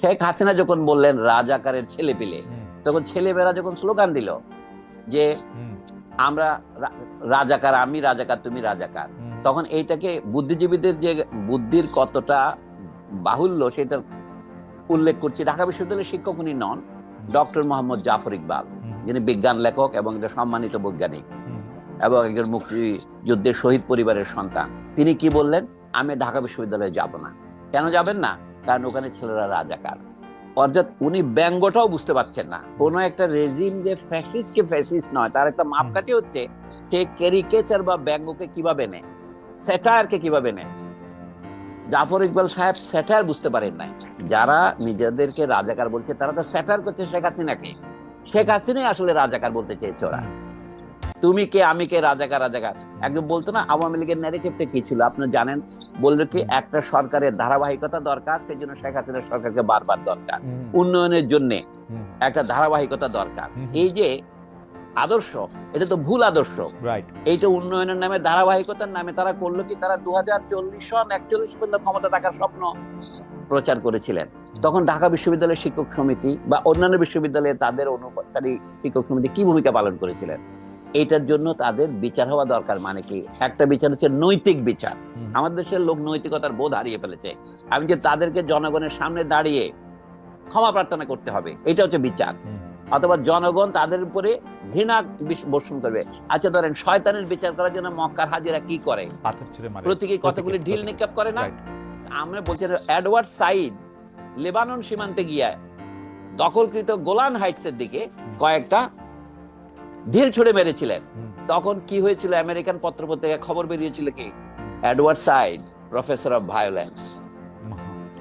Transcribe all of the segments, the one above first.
শেখ হাসিনা যখন বললেন রাজাকারের ছেলে পেলে তখন ছেলেমেয়েরা যখন স্লোগান দিল যে আমরা রাজাকার আমি রাজাকার তুমি রাজাকার তখন এইটাকে বুদ্ধিজীবীদের যে বুদ্ধির কতটা বাহুল্য সেটা উল্লেখ করছি। ঢাকা বিশ্ববিদ্যালয়ের শিক্ষক উনি নন ডক্টর মোহাম্মদ জাফর ইকবাল যিনি বিজ্ঞান লেখক এবং একটা সম্মানিত বৈজ্ঞানিক এবং একজন মুক্তিযুদ্ধের শহীদ পরিবারের সন্তান। তিনি কি বললেন? আমি ঢাকা বিশ্ববিদ্যালয়ে যাব না। কেন যাবেন না? কারণ ওখানে ছেলেরা রাজাকার। অর্থাৎ উনি ব্যঙ্গটাও বুঝতে পারছেন না। কোন একটা রেজিম যে ফ্যাসিস্ট কে ফ্যাসিস্ট নয়, তার একটা মাপকাঠি হচ্ছে সে ক্যারিকেচার বা ব্যঙ্গকে কীভাবে নেয় স্যাটায়ারকে কীভাবে নেয়। জাফর ইকবাল সাহেব স্যাটায়ার বুঝতে পারেন নাই। যারা নিজেদেরকে রাজাকার বলছে, তারা তো স্যাটায়ার করছে শেখ হাসিনাকে। শেখ হাসিনাই আসলে রাজাকার বলতে চেয়েছে ওরা। তুমি কে আমি কে রাজাকার রাজাকার একজন বলতো না আওয়ামী লীগের ন্যারেটিভটা কি ছিল? আপনি জানেন? বলল কি একটা সরকারের ধারাবাহিকতা দরকার সেই জন্য শেখ হাসিনার সরকারকে বারবার দরকার। উন্নয়নের জন্য একটা ধারাবাহিকতা দরকার। এই যে আদর্শ এটা তো ভুল আদর্শ। এইটা উন্নয়নের নামে ধারাবাহিকতার নামে তারা করল কি তারা দু হাজার চল্লিশ সন একচল্লিশ পর্যন্ত ক্ষমতা থাকার স্বপ্ন প্রচার করেছিলেন। তখন ঢাকা বিশ্ববিদ্যালয়ের শিক্ষক সমিতি বা অন্যান্য বিশ্ববিদ্যালয়ে তাদের অনুসারী শিক্ষক সমিতি কি ভূমিকা পালন করেছিলেন? এটার জন্য তাদের বিচার হওয়া দরকার। মানে কি? একটা বিচার হচ্ছে নৈতিক বিচার। আমাদের দেশের লোক নৈতিকতার বোধ হারিয়ে ফেলেছে। আমি যে তাদেরকে জনগণের সামনে দাঁড়িয়ে ক্ষমা প্রার্থনা করতে হবে এটা হচ্ছে বিচার। অথবা জনগণ তাদের উপরে ঘৃণা বর্ষণ করবে। আচ্ছা ধরেন শয়তানের বিচার করার জন্য মক্কার হাজিরা কি করে? প্রতীকী কতগুলি ঢিল নিক্ষেপ করে না? আমরা বলছি এডওয়ার্ড সাইদ লেবানন সীমান্তে গিয়ে দখলকৃত গোলান হাইটস এর দিকে কয়েকটা ঢিল ছুড়ে মেরেছিলেন। তখন কি হয়েছিল? আমেরিকান পত্রপত্রিকায় খবর বেরিয়েছিল কি? Edward Said professor of violence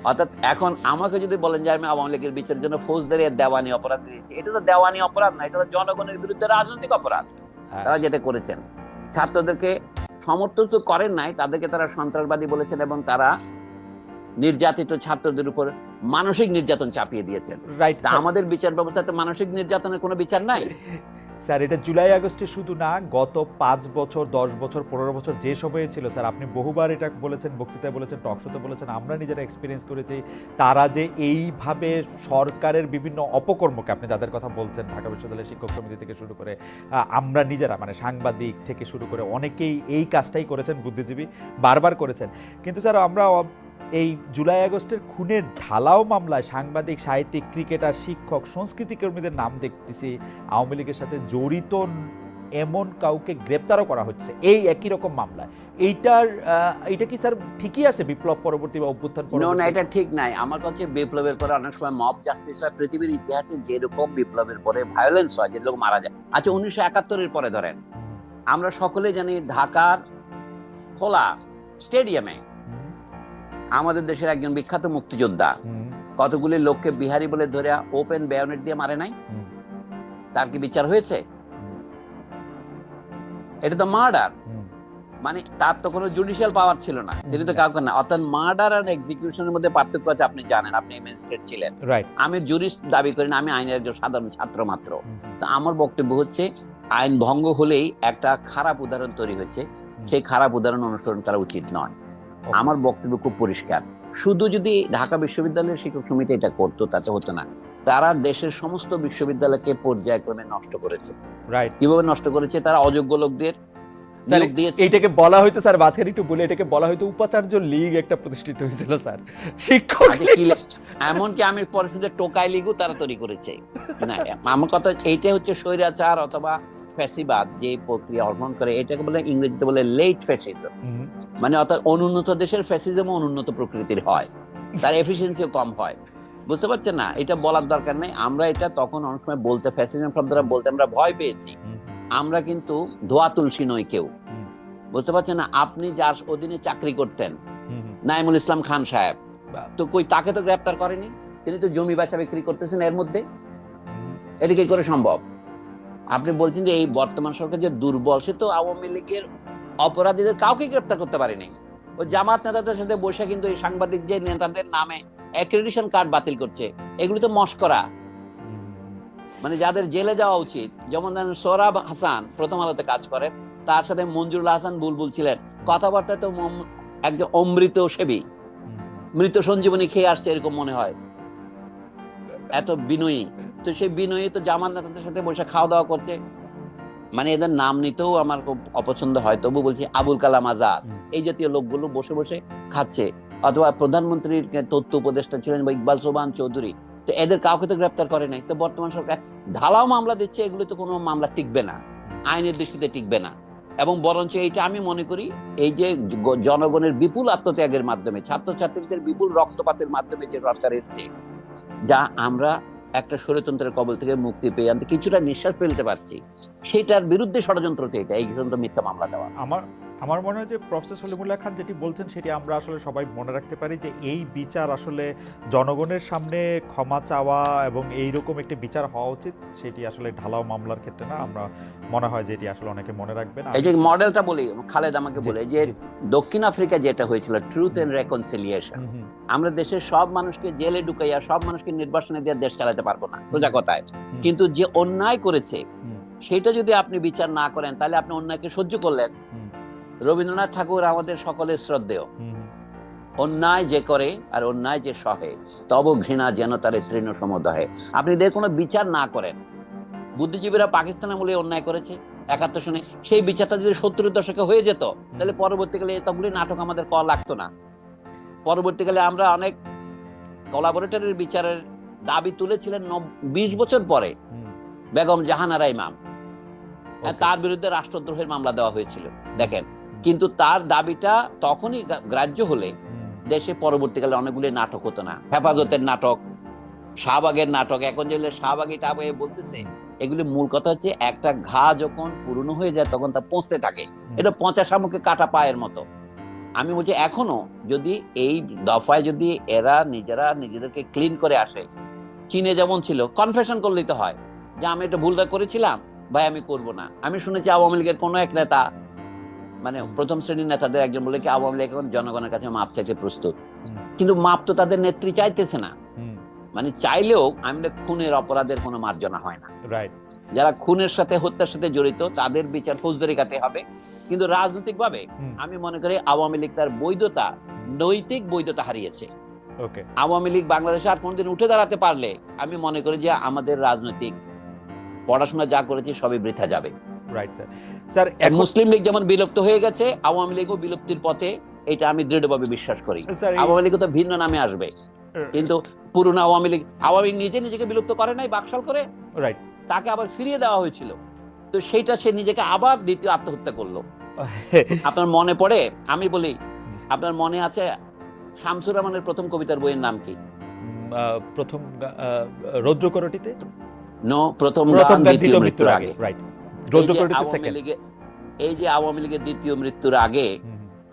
অর্থাৎ এখন আমাকে যদি বলেন যে আমি আওয়ামী লীগের বিচারের জন্য ফৌজদারি দেওয়ানি অপরাধ দিয়েছি এটা তো দেওয়ানি অপরাধ না এটা তো জনগণের বিরুদ্ধে রাজনৈতিক অপরাধ। হ্যাঁ, তারা যেটা করেছেন ছাত্রদেরকে সমর্থন তো করেন নাই তাদেরকে তারা সন্ত্রাসবাদী বলেছেন এবং তারা নির্যাতিত ছাত্রদের উপর মানসিক নির্যাতন চাপিয়ে দিয়েছেন। আমাদের বিচার ব্যবস্থাতে মানসিক নির্যাতনের কোনো বিচার নাই? স্যার, এটা জুলাই আগস্টে শুধু না, গত পাঁচ বছর, দশ বছর, পনেরো বছর যে সময়ে ছিল, স্যার, আপনি বহুবার এটা বলেছেন, বক্তৃতায় বলেছেন টকশোতে বলেছেন, আমরা নিজেরা এক্সপিরিয়েন্স করেছি, তারা যে এইভাবে সরকারের বিভিন্ন অপকর্মকে আপনি যাদের কথা বলছেন, ঢাকা বিশ্ববিদ্যালয়ের শিক্ষক সমিতি থেকে শুরু করে আমরা নিজেরা মানে সাংবাদিক থেকে শুরু করে, অনেকেই এই কাজটাই করেছেন, বুদ্ধিজীবী বারবার করেছেন। কিন্তু স্যার, আমরা এই জুলাই আগস্টের খুনের ঢালাও মামলায় সাংবাদিক সাহিত্যিক ক্রিকেটার শিক্ষক সংস্কৃতি কর্মীদের নাম দেখতেছি। আওয়ামী লীগের সাথে জড়িত এমন কাউকে গ্রেপ্তারও করা হচ্ছে। এই একই রকম মামলায়। এইটার এইটা কি স্যার ঠিকই আছে বিপ্লব পরবর্তী বা অভ্যুত্থান নো না এটা ঠিক নাই। আমার কাছে বিপ্লবের পরে অনেক সময় মব জাস্টিস হয়। পৃথিবীর ইতিহাসে যেরকম বিপ্লবের পরে ভায়োলেন্স হয় যে লোক মারা যায়। আচ্ছা উনিশশো একাত্তরের পরে ধরেন। আমরা সকলে জানি ঢাকার খোলা স্টেডিয়ামে আমাদের দেশের একজন বিখ্যাত মুক্তিযোদ্ধা। কতগুলি লোককে বিহারি বলে ধরে ওপেন বেয়নেট দিয়ে মারে নাই? তার কি বিচার হয়েছে? এটা তো মার্ডার মানে তার তো কোনো জুডিশিয়াল পাওয়ার ছিল না। তিনি তো কাউকে না। অর্থাৎ মার্ডার আর এক্সিকিউশনের মধ্যে পার্থক্য আছে আপনি জানেন আপনি ম্যাজিস্ট্রেট ছিলেন। আমি জুরিস্ট দাবি করি না আমি আইনের একজন সাধারণ ছাত্র মাত্র। তো আমার বক্তব্য হচ্ছে আইন ভঙ্গ হলেই একটা খারাপ উদাহরণ তৈরি হয়েছে। সেই খারাপ উদাহরণ অনুসরণ করা উচিত নয়. আমার বক্তব্য খুব পরিষ্কার। শুধু যদি ঢাকা বিশ্ববিদ্যালয়ের শিক্ষক সমিতি এটা করতো তাতে হতো না। তারা দেশের সমস্ত বিশ্ববিদ্যালয়কে পর্যায়ক্রমে নষ্ট করেছে। রাইট কীভাবে নষ্ট করেছে? তারা অযোগ্য লোকদের এইটাকে বলা হয়তো স্যার মাঝখানে একটু বলে এটাকে বলা হয়তো উপাচার্য লীগ একটা প্রতিষ্ঠিত হয়েছিল স্যার শিক্ষক লে- এমনকি আমি পরে শুধু টোকাই লিগু তারা তৈরি করেছে। না আমার কথা এইটা হচ্ছে স্বৈরাচার অথবা ফ্যাসিবাদ যে প্রক্রিয়া অর্পণ করে এটাকে বলে ইংরেজিতে বলে লেট ফ্যাসিজম মানে অর্থাৎ অনুন্নত দেশের ফ্যাসিজম অনুন্নত প্রকৃতির হয়। তার এফিসিয়েন্সিও কম হয়। বুঝতে পারছেন না? এটা বলার দরকার নেই। আমরা এটা তখন অনেক সময় বলতে ফ্যাসিজম শব্দটা বলতে আমরা ভয় পেয়েছি। আমরা কিন্তু ধোয়া তুলসী নই কেউ। বুঝতে পারছেন না? আপনি যার অধীনে চাকরি করতেন নাইমুল ইসলাম খান সাহেব তো কই তাকে তো গ্রেপ্তার করেনি? তিনি তো জমি বেচা বিক্রি করতেছেন এর মধ্যে? এটা কি করে সম্ভব? আপনি বলছেন যে এই বর্তমান সরকার যে দুর্বল সে তো আওয়ামী লীগের অপরাধীদের কাউকে গ্রেপ্তার করতে পারেনি। ও জামাত নেতাদের সাথে বসে কিন্তু এই সাংবাদিক যে নেতাদের নামে অ্যাক্রেডিশন কার্ড বাতিল করছে এগুলি তো মস্করা মানে যাদের জেলে যাওয়া উচিত যেমন ধরেন সোরাব হাসান প্রথম আলোতে কাজ করে তার সাথে মঞ্জুরুল হাসান বুলবুল ছিলেন। কথাবার্তা তো একজন অমৃত সেবী। মৃত সঞ্জীবনী খেয়ে আসছে এরকম মনে হয়। এত বিনয়ী। তো সেই বিনয়ী তো জামান নেতাদের সাথে বসে খাওয়া দাওয়া করছে। মানে এদের নাম নিতেও আমার খুব অপছন্দ হয় তবু বলছি আবুল কালাম আজাদ। এই জাতীয় লোকগুলো বসে বসে খাচ্ছে। অথবা প্রধানমন্ত্রীর তথ্য উপদেষ্টা ছিলেন বা ইকবাল সোবান চৌধুরী। তো এদের কাউকে তো গ্রেপ্তার করে নাই। তো বর্তমান সরকার ঢালাও মামলা দিচ্ছে এগুলো তো কোনো মামলা টিকবে না। আইনের দৃষ্টিতে টিকবে না। এবং বরঞ্চ এইটা আমি মনে করি এই যে জনগণের বিপুল আত্মত্যাগের মাধ্যমে ছাত্রছাত্রীদের বিপুল রক্তপাতের মাধ্যমে যে সরকার এসছে যা আমরা একটা ষড়যন্ত্রের কবল থেকে মুক্তি পেয়ে আমি কিছুটা নিঃশ্বাস ফেলতে পারছি। সেটার বিরুদ্ধে ষড়যন্ত্রটা এটা, এই ষড়যন্ত্র মিথ্যা মামলা দেওয়া। আমার আমার মনে হয় যে প্রফেসর সলিমুল্লাহ খান যেটি বলছেন সেটি আমরা আসলে সবাই মনে রাখতে পারি যে এই বিচার আসলে জনগণের সামনে ক্ষমা চাওয়া এবং এই রকম একটি বিচার হওয়া উচিত সেটি আসলে ঢালাও মামলার ক্ষেত্রে না। আমরা মনে হয় যে এটি আসলে অনেকে মনে রাখবেন এই যে মডেলটা বলি খালেদ আমাকে বলে যে দক্ষিণ আফ্রিকা যেটা হয়েছিল ট্রুথ এন্ড রেকনসিলিয়েশন আমরা দেশের সব মানুষকে জেলে ঢুকাইয়া সব মানুষকে নির্বাসনে দিয়ে দেশ চালাতে পারব না। সোজা কথায়। কিন্তু যে অন্যায় করেছে সেটা যদি আপনি বিচার না করেন তাহলে আপনি অন্যায়কে সহ্য করলেন। রবীন্দ্রনাথ ঠাকুর আমাদের সকলের শ্রদ্ধেয়। অন্যায় যে করে আর অন্যায় যে সহে তব ঘৃণা যেন তার তৃণ সমদহে। আপনি এদের কোনো বিচার না করেন বুদ্ধিজীবীরা পাকিস্তান আমলে অন্যায় করেছে একাত্তর সনে সেই বিচারটা যদি সত্তরের দশকে হয়ে যেত তাহলে পরবর্তীকালে এতগুলি নাটক আমাদের কল লাগতো না। পরবর্তীকালে আমরা অনেক কোলাবোরেটরের বিচারের দাবি তুলেছিলেন বিশ বছর পরে বেগম জাহানারা ইমাম. তার বিরুদ্ধে রাষ্ট্রদ্রোহের মামলা দেওয়া হয়েছিল। দেখেন কিন্তু তার দাবিটা তখনই গ্রাহ্য হলে দেশে পরবর্তীকালে অনেকগুলি নাটক হতো না। হেফাজতের নাটক শাহবাগের নাটক এখন যেগুলো শাহবাগি টাবাগে বলতেছে এগুলি মূল কথা হচ্ছে একটা ঘা যখন পুরনো হয়ে যায় তখন তা পচতে থাকে। এটা পচা শামুকে কাটা পায়ের মতো। আমি বলছি এখনও যদি এই দফায় যদি এরা নিজেরা নিজেদেরকে ক্লিন করে আসে চীনে যেমন ছিল কনফেশন করলেই তো হয় যে আমি এটা ভুলটা করেছিলাম ভাই আমি করব না। আমি শুনেছি আওয়ামী লীগের কোনো এক নেতা মানে প্রথম শ্রেণির নেতাদের একজন বলে কি আওয়ামী লীগ এখন জনগণের কাছে মাপ চাইতে প্রস্তুত। কিন্তু মাপ তো তাদের নেত্রী চাইতেছে না। মানে চাইলেও আমাদের খুনের অপরাধের কোনো মার্জনা হয় না। যারা খুনের সাথে হত্যার সাথে জড়িত তাদের বিচার ফৌজদারি কাতে হবে। কিন্তু রাজনৈতিকভাবে আমি মনে করি আওয়ামী লীগ তার বৈধতা নৈতিক বৈধতা হারিয়েছে। আওয়ামী লীগ বাংলাদেশে আর কোনোদিন উঠে দাঁড়াতে পারলে আমি মনে করি যে আমাদের রাজনৈতিক পড়াশোনা যা করেছে সবই বৃথা যাবে। Right sir sir Muslim League যেমন বিলুপ্ত হয়ে গেছে আওয়ামী লীগও বিলুপ্তির পথে এটা আমি দৃঢ়ভাবে বিশ্বাস করি। আওয়ামী লীগ তো ভিন্ন নামে আসবে। কিন্তু পুরনো আওয়ামী লীগ আওয়ামী নিজে নিজেকে বিলুপ্ত করে নাই বাকশাল করে। রাইট তাকে আবার ফিরিয়ে দেওয়া হয়েছিল। তো সেইটা সে নিজেকে আবার দ্বিতীয় আত্মহত্যা করল। আপনার মনে পড়ে? আমি বলি আপনার মনে আছে শামসুর রহমানের প্রথম কবিতার বইয়ের নাম কি? প্রথম রৌদ্রকরটিতে নো প্রথম গান দ্বিতীয় মৃত্যুর আগে। রাইট এই যে আওয়ামী লীগের দ্বিতীয় মৃত্যুর আগে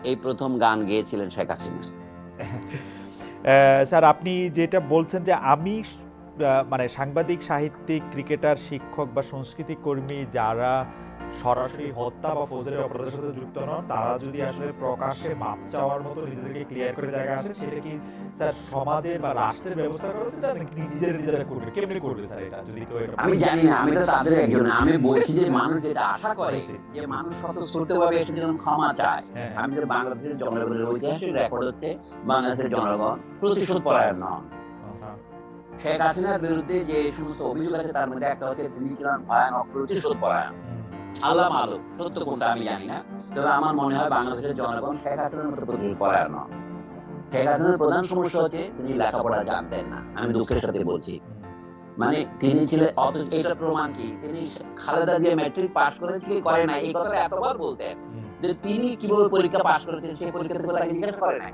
এই প্রথম গান গেয়েছিলেন শেখ হাসিনা। স্যার আপনি যেটা বলছেন যে আমি মানে সাংবাদিক সাহিত্যিক ক্রিকেটার শিক্ষক বা সংস্কৃতি কর্মী যারা সরাসরি হত্যা বা ফৌজদারি অপরাধের সাথে যুক্ত নন তারা যদি আসলে প্রকাশ্যে মাপ চাওয়ার মতো নিজেদেরকে ক্লিয়ার করে জায়গা আসে সেটা কি স্যার সমাজের বা রাষ্ট্রের ব্যবস্থা করা উচিত নাকি নিজেরা নিজেরা করবে? কেমনি করবে স্যার এটা? যদি কেউ আমি জানি না আমি তো তাদের একজন আমি বলছি যে মানুষ যেটা আশা করে যে মানুষ স্বতঃস্ফূর্তভাবে এসে যেরকম ক্ষমা চায়। হ্যাঁ, আমি যে বাংলাদেশের জনগণের ঐতিহাসিক রেকর্ড হচ্ছে বাংলাদেশের জনগণ প্রতিশোধ পরায়ণ নন। শেখ হাসিনার বিরুদ্ধে যে সমস্ত অভিযোগ আছে তার মধ্যে একটা হচ্ছে তিনি ছিলেন ভয়ানক প্রতিশোধ পরায়ণ। আল্লাহ মালুক সত্য কোনটা আমি জানি না। তবে আমার মনে হয় বাংলাদেশের জনগণ শেখ হাসিনার মতো প্রতিশোধ পরায়ণ নন শেখ হাসিনার প্রধান সমস্যা হচ্ছে তিনি লেখাপড়া জানতেন না। আমি দুঃখের সাথে বলছি। মানে তিনি ছিলেন, অথচ এটা প্রমাণ কি? তিনি খালেদা দিয়ে ম্যাট্রিক পাস করেছে কি করে না এই কথাটা এতবার বলতেন যে তিনি কীভাবে পরীক্ষা পাস করেছেন, সেই পরীক্ষা থেকে করে নাই।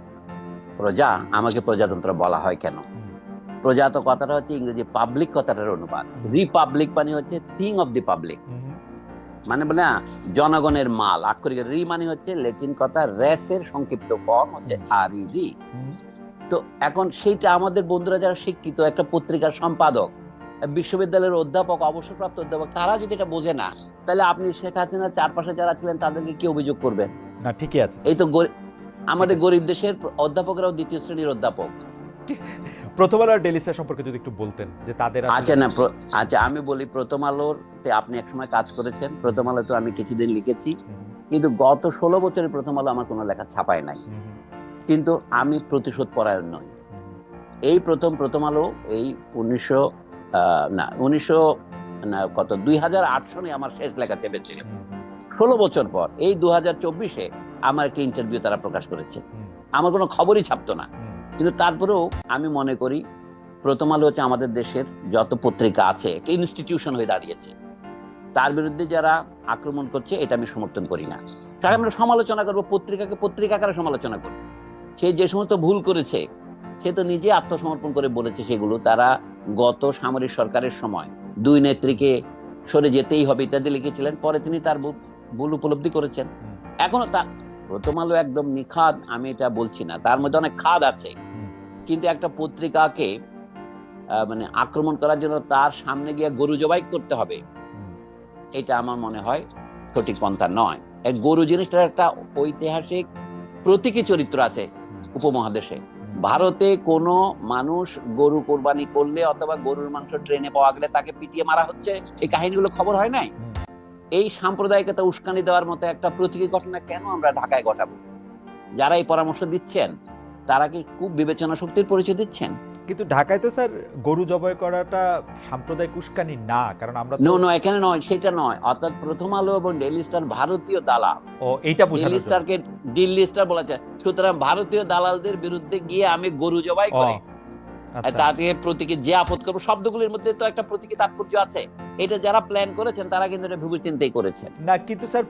প্রজা আমাকে প্রজাতন্ত্র বলা হয় কেন? প্রজা তো কথাটা হচ্ছে ইংরেজি পাবলিক কথাটার অনুবাদ। রিপাবলিক মানে হচ্ছে থিং অফ দি পাবলিক মানে বলে না জনগণের মাল। আক্ষরিক রি মানে হচ্ছে লেটিন কথা রেসের সংক্ষিপ্ত ফর্ম হচ্ছে আর ই রি তো এখন সেইটা আমাদের বন্ধুরা যারা শিক্ষিত একটা পত্রিকার সম্পাদক বিশ্ববিদ্যালয়ের অধ্যাপক অবসরপ্রাপ্ত অধ্যাপক তারা যদি এটা বোঝে না তাহলে আপনি শেখ হাসিনার চারপাশে যারা ছিলেন তাদেরকে কি অভিযোগ করবেন না ঠিকই আছে। এই তো আমাদের গরিব দেশের অধ্যাপকরাও দ্বিতীয় শ্রেণির অধ্যাপক। প্রথম আলো আর ডেলি স্টার সম্পর্কে যদি একটু বলতেন যে তাদের আচ্ছা না আচ্ছা আমি বলি প্রথম আলোতে আপনি একসময় কাজ করেছেন প্রথম আলো তো আমি কিছুদিন লিখেছি। কিন্তু গত ষোলো বছরের প্রথম আলো আমার কোনো লেখা ছাপায় নাই। কিন্তু আমি প্রতিশোধ পরায়ণ নই। এই প্রথম প্রথম আলো এই উনিশশো না উনিশশো না কত দুই হাজার আট সনে আমার শেষ লেখা চেপেছিল। ষোলো বছর পর এই দু হাজার চব্বিশে আমার একটা ইন্টারভিউ তারা প্রকাশ করেছে। আমার কোনো খবরই ছাপতো না। কিন্তু তারপরেও আমি মনে করি প্রথম আলো হচ্ছে আমাদের দেশের যত পত্রিকা আছে ইনস্টিটিউশন হয়ে দাঁড়িয়েছে। তার বিরুদ্ধে যারা আক্রমণ করছে এটা আমি সমর্থন করি না। তাই আমরা সমালোচনা করব পত্রিকাকে পত্রিকাকারে সমালোচনা করব? সে যে সমস্ত ভুল করেছে সে তো নিজে আত্মসমর্পণ করে বলেছে সেগুলো। তারা গত সামরিক সরকারের সময় দুই নেত্রীকে সরে যেতেই হবে ইত্যাদি লিখেছিলেন। পরে তিনি তার ভুল- ভুল উপলব্ধি করেছেন। এখনও তা প্রথম আলো একদম নিখাদ আমি এটা বলছি না। তার মধ্যে অনেক খাদ আছে। কিন্তু একটা পত্রিকাকে মানে আক্রমণ করার জন্য তার সামনে গিয়ে গরু জবাই করতে হবে। এটা আমার মনে হয় সঠিক পন্থা নয়। গরু জিনিসটার একটা ঐতিহাসিক প্রতীকী চরিত্র আছে উপমহাদেশে। ভারতে কোনো মানুষ গরু কোরবানি করলে অথবা গরুর মাংস ট্রেনে পাওয়া গেলে তাকে পিটিয়ে মারা হচ্ছে? এই কাহিনীগুলো খবর হয় নাই। এই সাম্প্রদায়িকতা উস্কানি দেওয়ার মতো একটা প্রতীকী ঘটনা কেন আমরা ঢাকায় ঘটাবো? যারা এই পরামর্শ দিচ্ছেন তারা কি খুব বিবেচনা শক্তির পরিচয় দিচ্ছেন? কিন্তু ঢাকায় তো স্যার গরু জবাই করাটা সাম্প্রদায়িক উস্কানি না কারণ আমরা নো নো এখানে নয় সেটা নয়। অর্থাৎ প্রথম আলো এবং ডেইলি স্টার ভারতীয় দালাল। ও এইটা বোঝানোর ডেইলি। স্টারকে দিল্লি স্টার বলা যায় সুতরাং ভারতীয় দালালদের বিরুদ্ধে গিয়ে আমি গরু জবাই করে। আচ্ছা। তাতে প্রতীকী যে আপদ করব শব্দগুলির মধ্যে তো একটা প্রতীকী তাৎপর্য আছে। এটা যারা প্ল্যান করেছেন তারা কিন্তু এটা ভেবে চিন্তাই করেছেন। না কিন্তু স্যার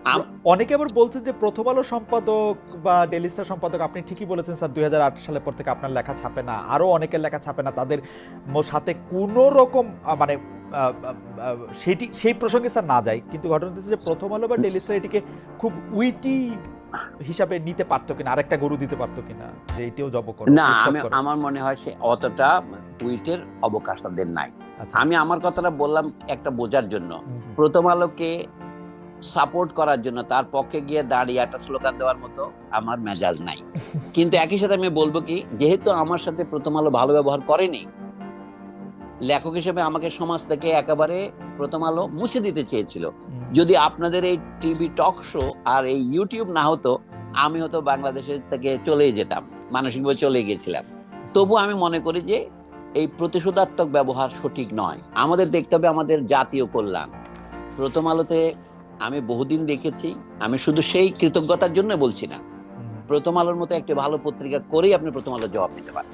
অনেকে আবার বলছেন যে প্রথম আলো সম্পাদক বা ডেলি স্টার সম্পাদক আপনি ঠিকই বলেছেন স্যার দুই সালের পর থেকে আপনার লেখা ছাপে না। আরও অনেকের লেখা ছাপে না। তাদের সাথে কোনো রকম মানে সেটি সেই প্রসঙ্গে স্যার না যায়। কিন্তু ঘটনা হচ্ছে যে প্রথম আলো বা ডেলি স্টার এটিকে খুব উইটি হিসাবে নিতে পারতো কিনা আরেকটা গরু দিতে পারতো কিনা যে এটিও জব করে না আমি আমার মনে হয় সে অতটা টুইটের অবকাশ তাদের নাই। আচ্ছা। আমি আমার কথাটা বললাম একটা বোঝার জন্য। প্রথম আলোকে সাপোর্ট করার জন্য তার পক্ষে গিয়ে দাঁড়িয়ে একটা স্লোগান দেওয়ার মতো আমার মেজাজ নাই। কিন্তু একই সাথে আমি বলব কি যেহেতু আমার সাথে প্রথম আলো ভালো ব্যবহার করেনি লেখক হিসেবে আমাকে সমাজ থেকে একেবারে প্রথম আলো মুছে দিতে চেয়েছিল। যদি আপনাদের এই টিভি টক শো আর এই ইউটিউব না হতো আমি হয়তো বাংলাদেশের থেকে চলে যেতাম মানসিকভাবে চলে গেছিলাম। তবু আমি মনে করি যে এই প্রতিশোধাত্মক ব্যবহার সঠিক নয়। আমাদের দেখতে হবে আমাদের জাতীয় কল্যাণ। প্রথম আলোতে আমি বহুদিন দেখেছি আমি শুধু সেই কৃতজ্ঞতার জন্য বলছি না। প্রথম আলোর মতো একটি ভালো পত্রিকা করেই আপনি প্রথম আলোর জবাব দিতে পারেন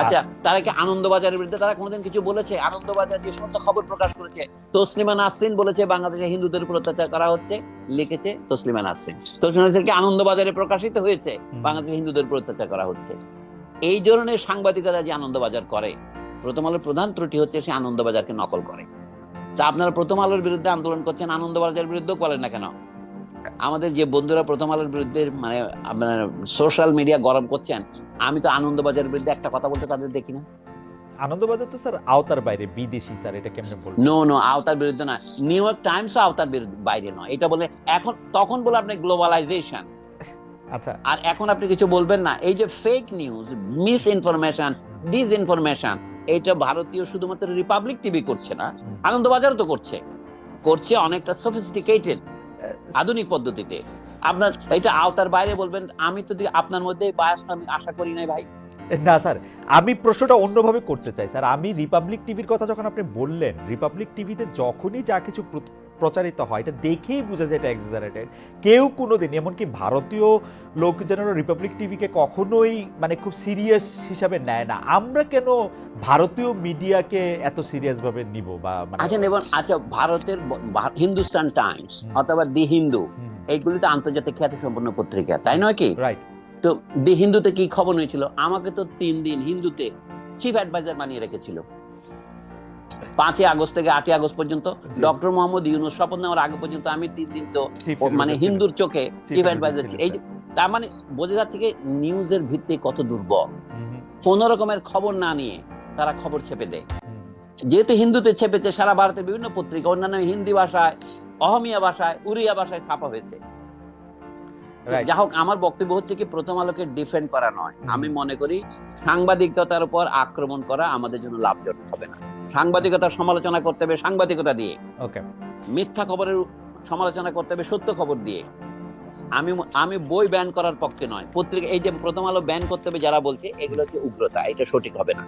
আচ্ছা তারা কি আনন্দবাজারের বিরুদ্ধে তারা কোনোদিন কিছু বলেছে? আনন্দবাজার যে সমস্ত খবর প্রকাশ করেছে তসলিমা নাসরিন বলেছে বাংলাদেশে হিন্দুদের উপর অত্যাচার করা হচ্ছে লিখেছে তসলিমা নাসরিন। তসলিমা নাসরিন কি আনন্দবাজারে প্রকাশিত হয়েছে? বাংলাদেশে হিন্দুদের উপর অত্যাচার করা হচ্ছে। এই ধরনের সাংবাদিকতা যে আনন্দবাজার করে প্রথম আলোর প্রধান ত্রুটি হচ্ছে সে আনন্দবাজারকে নকল করে। তা আপনারা প্রথম আলোর বিরুদ্ধে আন্দোলন করছেন আনন্দবাজারের বিরুদ্ধেও করেন না কেন? আমাদের যে বন্ধুরা প্রথম আলোর বিরুদ্ধে মানে আপনার সোশ্যাল মিডিয়া গরম করছেন আমি তো আনন্দবাজারের বিরুদ্ধে একটা কথা বলতে তাদের দেখি না। আনন্দবাজার তো স্যার আওতার বাইরে বিদেশি স্যার এটা কেমনে বলব নো নো আওতার বিরুদ্ধে না নিউ ইয়র্ক টাইমস আওতার বাইরে নয়। এটা বলে এখন তখন বলে আপনি গ্লোবালাইজেশন আচ্ছা। আর এখন আপনি কিছু বলবেন না। এই যে fake news misinformation disinformation এটা ভারতীয় শুধুমাত্র রিপাবলিক টিভি করছে না আনন্দবাজারও তো করছে। করছে অনেকটা সফিস্টিকেটেড আধুনিক পদ্ধতিতে। আপনার এটা আওতার বাইরে বলবেন, আমি তো আপনার মধ্যে বায়াসটা আমি আশা করি নাই ভাই। না স্যার, আমি প্রশ্নটা অন্যভাবে করতে চাই। স্যার, আমি রিপাবলিক টিভির কথা যখন আপনি বললেন রিপাবলিক টিভিতে যখনই যা কিছু প্রচারিত হয় এটা দেখেই বোঝা যায় এটা এক্সাজারেটেড কেউ কোনোদিন এমনকি ভারতীয় লোকজনেরও রিপাবলিক টিভিকে কখনোই মানে খুব সিরিয়াস হিসাবে নেয় না। আমরা কেন ভারতীয় মিডিয়াকে এত সিরিয়াস ভাবে নিব বা মানে আচ্ছা নেবেন আচ্ছা ভারতের হিন্দুস্তান টাইমস অথবা দি হিন্দু এইগুলি তো আন্তর্জাতিক খ্যাতি সম্পন্ন পত্রিকা তাই নয় কি? রাইট তো দি হিন্দুতে কি খবর হয়েছিল? আমাকে তো তিন দিন হিন্দুতে চিফ অ্যাডভাইজার বানিয়ে রেখেছিল। পাঁচই আগস্ট থেকে আটই আগস্ট পর্যন্ত ডক্টর মোহাম্মদ ইউনুস শপথ নেওয়ার আগে পর্যন্ত আমি তিন দিন তো মানে হিন্দুর চোখে চিফ অ্যাডভাইজার এই তার মানে বোঝা যাচ্ছে কি নিউজের ভিত্তি কত দুর্বল। কোন রকমের খবর না নিয়ে তারা খবর ছেপে দেয়। যেহেতু হিন্দুতে ছেপেছে সারা ভারতের বিভিন্ন পত্রিকা অন্যান্য হিন্দি ভাষায় অহমিয়া ভাষায় উড়িয়া ভাষায় ছাপা হয়েছে. যা হোক আমার বক্তব্য হচ্ছে কি প্রথম আলোকে ডিফেন্ড করা নয়। আমি মনে করি সাংবাদিকতার উপর আক্রমণ করা আমাদের জন্য লাভজনক হবে না। সমালোচনা করতে হবে সাংবাদিকতা দিয়ে। ওকে মিথ্যা খবরের সমালোচনা করতে হবে সত্য খবর দিয়ে। আমি আমি বই ব্যান করার পক্ষে নয়। পত্রিকা এই যে প্রথম আলো ব্যান করতে হবে যারা বলছে এগুলো হচ্ছে উগ্রতা এটা সঠিক হবে না।